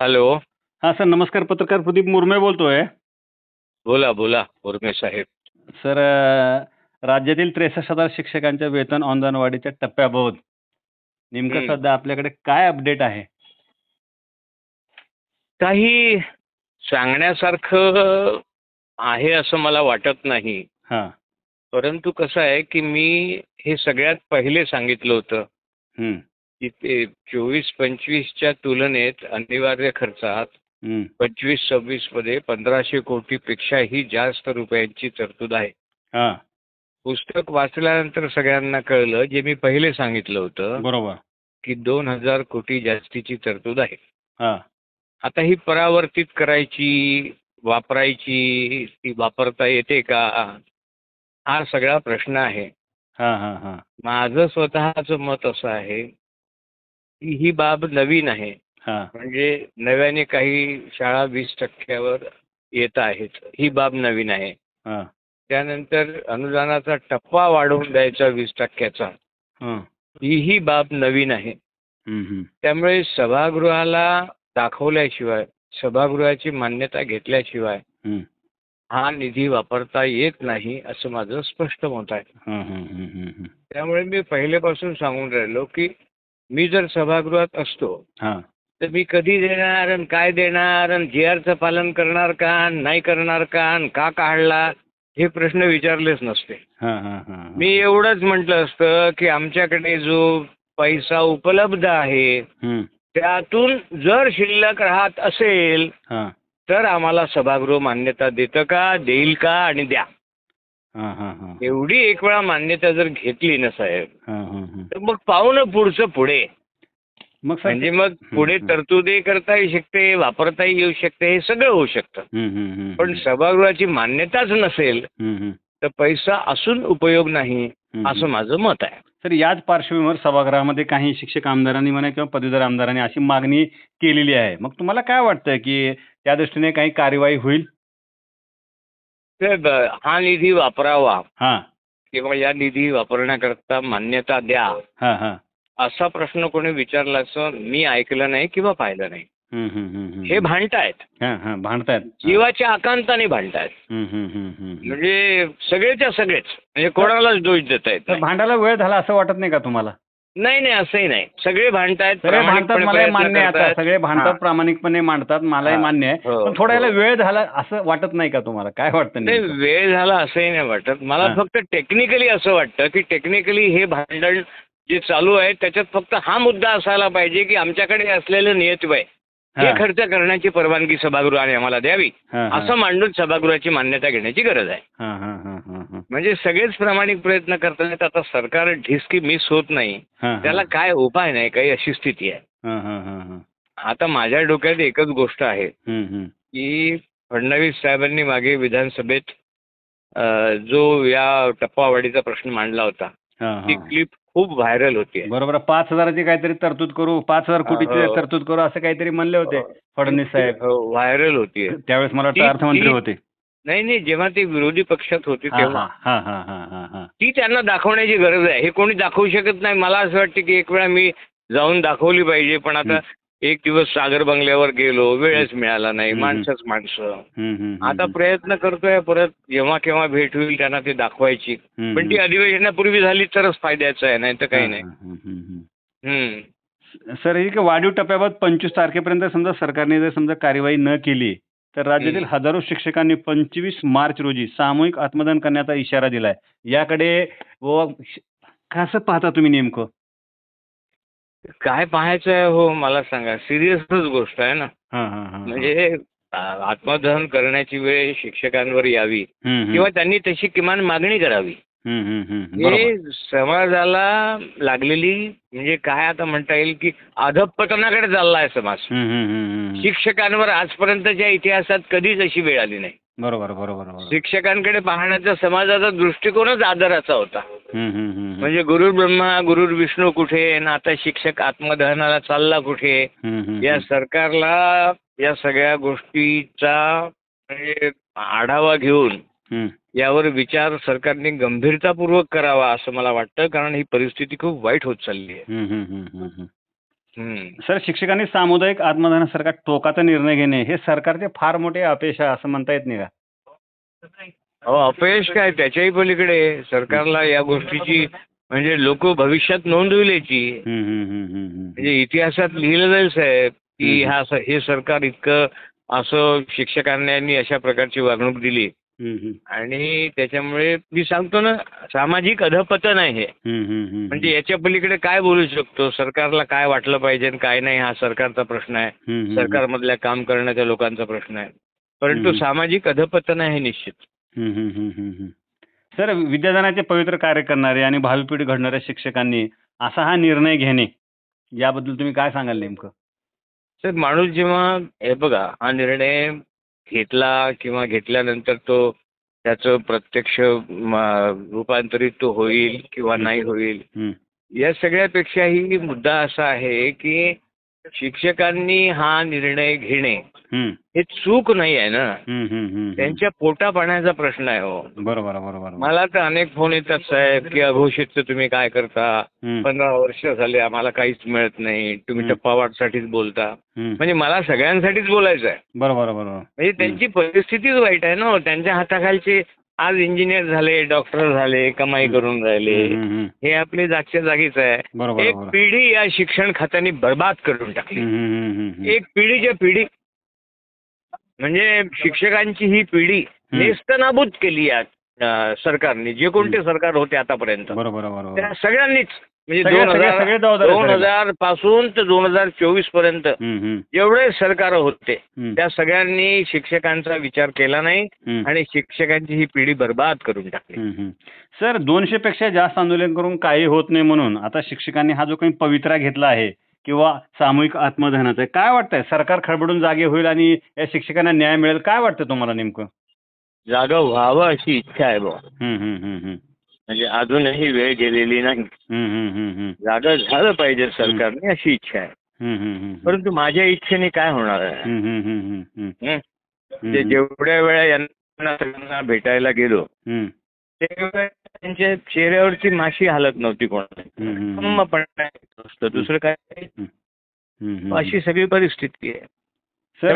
Hello. हां sir नमस्कार पत्रकार प्रदीप मुरमे बोलतोय. बोला बोला उर्मे साहेब. सर राज्यातील त्रेसष्ट हजार शिक्षकांच्या वेतन अनुदान वाढीच्या टप्प्याबाबत नेमकं. सध्या आपल्याकडे काय अपडेट आहे? काही सांगण्यासारखं आहे असं मला वाटत नाही. हां. परंतु कसं आहे की मी हे सगळ्यात पहिले सांगितलं होतं. हं, की ते चोवीस पंचवीसच्या तुलनेत अनिवार्य खर्चात पंचवीस सव्वीसमध्ये पंधराशे कोटीपेक्षाही जास्त रुपयांची तरतूद आहे. हां. पुस्तक वाचल्यानंतर सगळ्यांना कळलं जे मी पहिले सांगितलं होतं बरोबर. की दोन हजार कोटी जास्तीची तरतूद आहे. हां. आता ही परावर्तित करायची वापरायची ती वापरता येते का? हा सगळा प्रश्न आहे. हां हां हां. माझं स्वतःचं मत असं आहे ही बाब नवीन आहे. म्हणजे नव्याने काही शाळा वीस टक्क्यावर येत आहेत. ही बाब नवीन आहे. हां. त्यानंतर अनुदानाचा टप्पा वाढवून द्यायचा वीस टक्क्याचा. हं, बाब नवीन आहे. त्यामुळे सभागृहाला दाखवल्याशिवाय सभागृहाची मान्यता घेतल्याशिवाय हं, निधी वापरता येत नाही असं माझं स्पष्ट मत आहे. त्यामुळे मी पहिलेपासून सांगून राहिलो की मी जर सभागृहात असतो हां. तर मी कधी देणार आणि काय देणार आणि जी आरचं पालन करणार का नाही करणार का आणि का काढला हे प्रश्न विचारलेच नसते. हां हां हां मी एवढंच म्हटलं असतं की आमच्याकडे जो पैसा उपलब्ध आहे त्यातून जर शिल्लक राहत असेल हां. तर आम्हाला सभागृह मान्यता देतं का देईल का आणि द्या. एवढी एक वेळा मान्यता जर घेतली ना साहेब हां हां हां. तर मग पाहू ना पुढचं पुढे. मग म्हणजे मग पुढे. तरतुदी करता येऊ शकते वापरता येऊ शकते हे सगळं होऊ शकतं. पण. सभागृहाची मान्यताच नसेल तर पैसा असून उपयोग नाही असं. माझं मत आहे. सर याच पार्श्वभूमीवर सभागृहामध्ये काही शिक्षक आमदारांनी म्हणा किंवा पदवीधर आमदारांनी अशी मागणी केलेली आहे. मग तुम्हाला काय वाटतं की त्या दृष्टीने काही कार्यवाही होईल? ब- हा निधी वापरावा हां. किंवा या निधी वापरण्याकरता मान्यता द्या हां हां. असा प्रश्न कोणी विचारला असं मी ऐकलं नाही किंवा पाहिलं नाही. हं, भांडतायत. भांडतायत. जीवाच्या आकांताने भांडतायत. म्हणजे सगळेच्या सगळेच. म्हणजे कोणालाच दोष देता नाही. भांडायला वेळ झाला असं वाटत नाही का तुम्हाला? नाही नाही असंही नाही सगळे भांडतायत सगळे भांडतात प्रामाणिकपणे मलाही प्रयत्न मान्य आहे आता करतायत. सगळे भांडतात हां. प्रामाणिकपणे मांडतात मलाही हां. मान्य आहे हो, पण थोडा याला हो. वेळ झाला असं वाटत नाही का तुम्हाला काय वाटतं नाही नेमकं? वेळ झाला असंही नाही वाटत मला हां. फक्त टेक्निकली असं वाटतं की टेक्निकली हे भांडण जे चालू आहे त्याच्यात फक्त हा मुद्दा असायला पाहिजे की आमच्याकडे असलेलं नियतव्यय हे हां. खर्च करण्याची परवानगी सभागृहाने आम्हाला द्यावी हां, हां. असं मांडून सभागृहाची मान्यता घेण्याची गरज आहे हां, हां, हां, हां, हां. म्हणजे सगळेच प्रामाणिक प्रयत्न करतायत आता सरकार ढिसकी मिस होत नाही हां, हां. त्याला काय उपाय नाही काही अशी स्थिती आहे हां, हां, हां, हां. आता माझ्या डोक्यात एकच गोष्ट आहे हं, हं. की फडणवीस साहेबांनी मागे विधानसभेत जो या टप्पावाढीचा प्रश्न मांडला होता हां, ती हां. क्लिप खूप व्हायरल होतीये बरोबर. पाच हजाराची काहीतरी तरतूद करू पाच हजार कोटीची हो. तरतूद करू असं काहीतरी म्हणले होते फडणवीस साहेब हो, व्हायरल होतीये त्यावेळेस मला वाटतं अर्थमंत्री होते नाही नाही जेव्हा ते विरोधी पक्षात होते तेव्हा हां, हां, हां, हां, हां, हां. ती त्यांना दाखवण्याची गरज आहे हे कोणी दाखवू शकत नाही मला असं वाटतं की एक वेळा मी जाऊन दाखवली पाहिजे पण आता एक दिवस सागर बंगल्यावर गेलो वेळच मिळाला नाही. माणसंच माणसं आता. प्रयत्न करतोय परत जेव्हा केव्हा भेट होईल त्यांना ते दाखवायची पण ती. अधिवेशनापूर्वी झाली तरच फायद्याचं आहे नाही तर काही नाही. सर ही की वाढीव टप्प्याबाबत पंचवीस तारखेपर्यंत समजा सरकारने जर समजा कार्यवाही न केली तर राज्यातील. हजारो शिक्षकांनी पंचवीस मार्च रोजी सामूहिक आत्मदान करण्याचा इशारा दिलाय याकडे व कसं पाहता तुम्ही नेमकं काय पाहायचं आहे हो मला सांगा सिरियसच गोष्ट आहे ना. म्हणजे आत्मदहन करण्याची वेळ शिक्षकांवर यावी. किंवा त्यांनी तशी किमान मागणी करावी हं, समाजाला लागलेली म्हणजे काय आता म्हणता येईल की अधपतनाकडे चाललाय समाज हं, हं, हं, हं. शिक्षकांवर आजपर्यंतच्या इतिहासात कधीच अशी वेळ आली नाही बरोबर बरोबर शिक्षकांकडे पाहण्याचा समाजाचा दृष्टिकोनच आदराचा होता. म्हणजे गुरुर ब्रह्मा गुरुर विष्णू कुठे आणि आता शिक्षक आत्मदहनाला चालला कुठे या. सरकारला या सगळ्या गोष्टीचा म्हणजे आढावा घेऊन. यावर विचार सरकारने गंभीरतापूर्वक करावा असं मला वाटतं कारण ही परिस्थिती खूप वाईट होत चालली आहे. सर शिक्षकांनी सामुदायिक आत्मदानासारखा टोकाचा निर्णय घेणे हे सरकारचे फार मोठे अपयश आहे असं म्हणता येत नाही का अहो अपयश काय त्याच्याही पलीकडे सरकारला या गोष्टीची म्हणजे लोक भविष्यात नोंद होईल याची. म्हणजे इतिहासात लिहिलं जाईल साहेब की हम्म. हा हे सरकार इतकं असं शिक्षकांनी अशा प्रकारची वागणूक दिली. आणि त्याच्यामुळे मी सांगतो ना सामाजिक अधपतन आहे हे. म्हणजे याच्या पलीकडे काय बोलू शकतो? सरकारला काय वाटलं पाहिजे आणि काय नाही हा सरकारचा प्रश्न आहे. सरकारमधल्या काम करण्याच्या लोकांचा प्रश्न आहे. परंतु. सामाजिक अधपतन आहे निश्चित. सर विद्यादानाचे पवित्र कार्य करणारे आणि भावी पिढी घडणाऱ्या शिक्षकांनी असा हा निर्णय घेणे याबद्दल तुम्ही काय सांगाल नेमकं? तर माणूस जेव्हा हे बघा हा निर्णय घेतला किंवा घेतल्यानंतर तो त्याचं प्रत्यक्ष रूपांतरित तो होईल किंवा नाही होईल. या सगळ्यापेक्षाही मुद्दा असा आहे की शिक्षकांनी हा निर्णय घेणे हे चूक नाही आहे ना. त्यांच्या पोटा पाण्याचा प्रश्न आहे हो बरोबर बरोबर. मला तर अनेक फोन येतात साहेब की अघोषितचं तुम्ही काय करता पंधरा वर्ष झाले आम्हाला काहीच मिळत नाही तुम्ही हम्म. टप्पावाटसाठीच बोलता. म्हणजे मला सगळ्यांसाठीच बोलायचं आहे बरोबर बरोबर. म्हणजे त्यांची परिस्थितीच वाईट आहे ना हो. त्यांच्या हाताखालचे आज इंजिनियर झाले डॉक्टर झाले कमाई करून राहिले. हे आपले जागच्या जागीच आहे एक. पिढी या शिक्षण खात्याने बर्बाद करून टाकली. एक पिढीच्या पिढी म्हणजे शिक्षकांची ही पिढी नेस्तनाबूत केली या अं, सरकारने जे कोणते सरकार होते आतापर्यंत त्या. सगळ्यांनीच म्हणजे दोन हजार दोन. हजारपासून तर दोन हजार चोवीसपर्यंत जेवढे सरकार होते. त्या सगळ्यांनी शिक्षकांचा विचार केला नाही. आणि शिक्षकांची ही पिढी बर्बाद करून टाकली. सर दोनशे पेक्षा जास्त आंदोलन करून काही होत नाही म्हणून आता शिक्षकांनी हा जो काही पवित्रा घेतला आहे किंवा सामूहिक आत्मदहनाचा आहे काय वाटतंय? सरकार खडबडून जागे होईल आणि या शिक्षकांना न्याय मिळेल काय वाटतं तुम्हाला नेमकं? जागा व्हावं अशी इच्छा आहे बुवा. म्हणजे अजूनही वेळ गेलेली नाही. जागा झालं पाहिजे सरकारने अशी इच्छा आहे. परंतु माझ्या इच्छेने काय होणार आहे. हं? ते जेवढ्या वेळा यांना भेटायला गेलो तेवढ्या त्यांच्या चेहऱ्यावरची माशी हालत नव्हती कोणाला पण दुसरं काय. अशी सगळी परिस्थिती आहे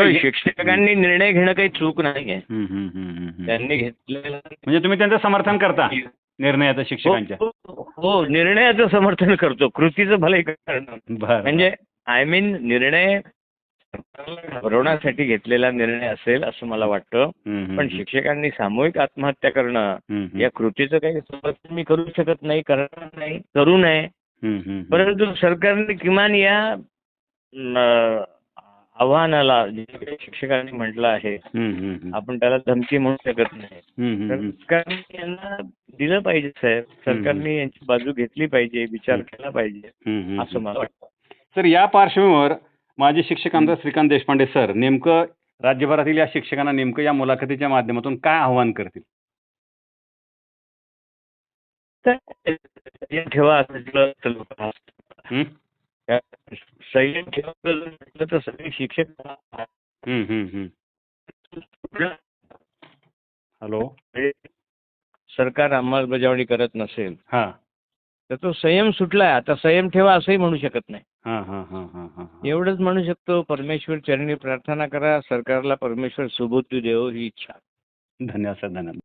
हे- शिक्षकांनी निर्णय घेणं काही चूक नाही आहे हम्म, हम्म, हम्म, हम्म, हम्म. त्यांनी घेतलेला म्हणजे तुम्ही त्यांचं समर्थन करता निर्णयाचं हो शिक्षकांच्या. हो, हो निर्णयाचं समर्थन करतो. कृतीचं भले करणार बरं म्हणजे आय मीन निर्णय घाबरवण्यासाठी घेतलेला निर्णय असेल असं मला वाटतं. पण शिक्षकांनी सामूहिक आत्महत्या करणं या कृतीचं काही समर्थन मी करू शकत नाही करणार नाही करू नये. परंतु सरकारने किमान या आव्हानाला जे शिक्षकांनी म्हटलं आहे. आपण त्याला धमकी म्हणू शकत नाही. सरकारने यांना दिलं पाहिजे साहेब. सरकारने यांची बाजू घेतली पाहिजे विचार केला पाहिजे असं मला वाटतं. सर या पार्श्वभूमीवर माजी शिक्षक आमदार श्रीकांत देशपांडे सर नेमकं राज्यभरातील या शिक्षकांना नेमकं या मुलाखतीच्या माध्यमातून काय आव्हान करतील? ठेवा असं संयम ठेवा जर म्हटलं तर सगळे शिक्षक. हॅलो. सरकार अंमलबजावणी करत नसेल हा. तर तो संयम सुटलाय. आता संयम ठेवा असंही म्हणू शकत नाही. हा हा हा हा हा हा. एवढंच म्हणू शकतो परमेश्वर चरणी प्रार्थना करा सरकारला परमेश्वर सुबुद्धी देव ही इच्छा. धन्यवाद धन्यवाद.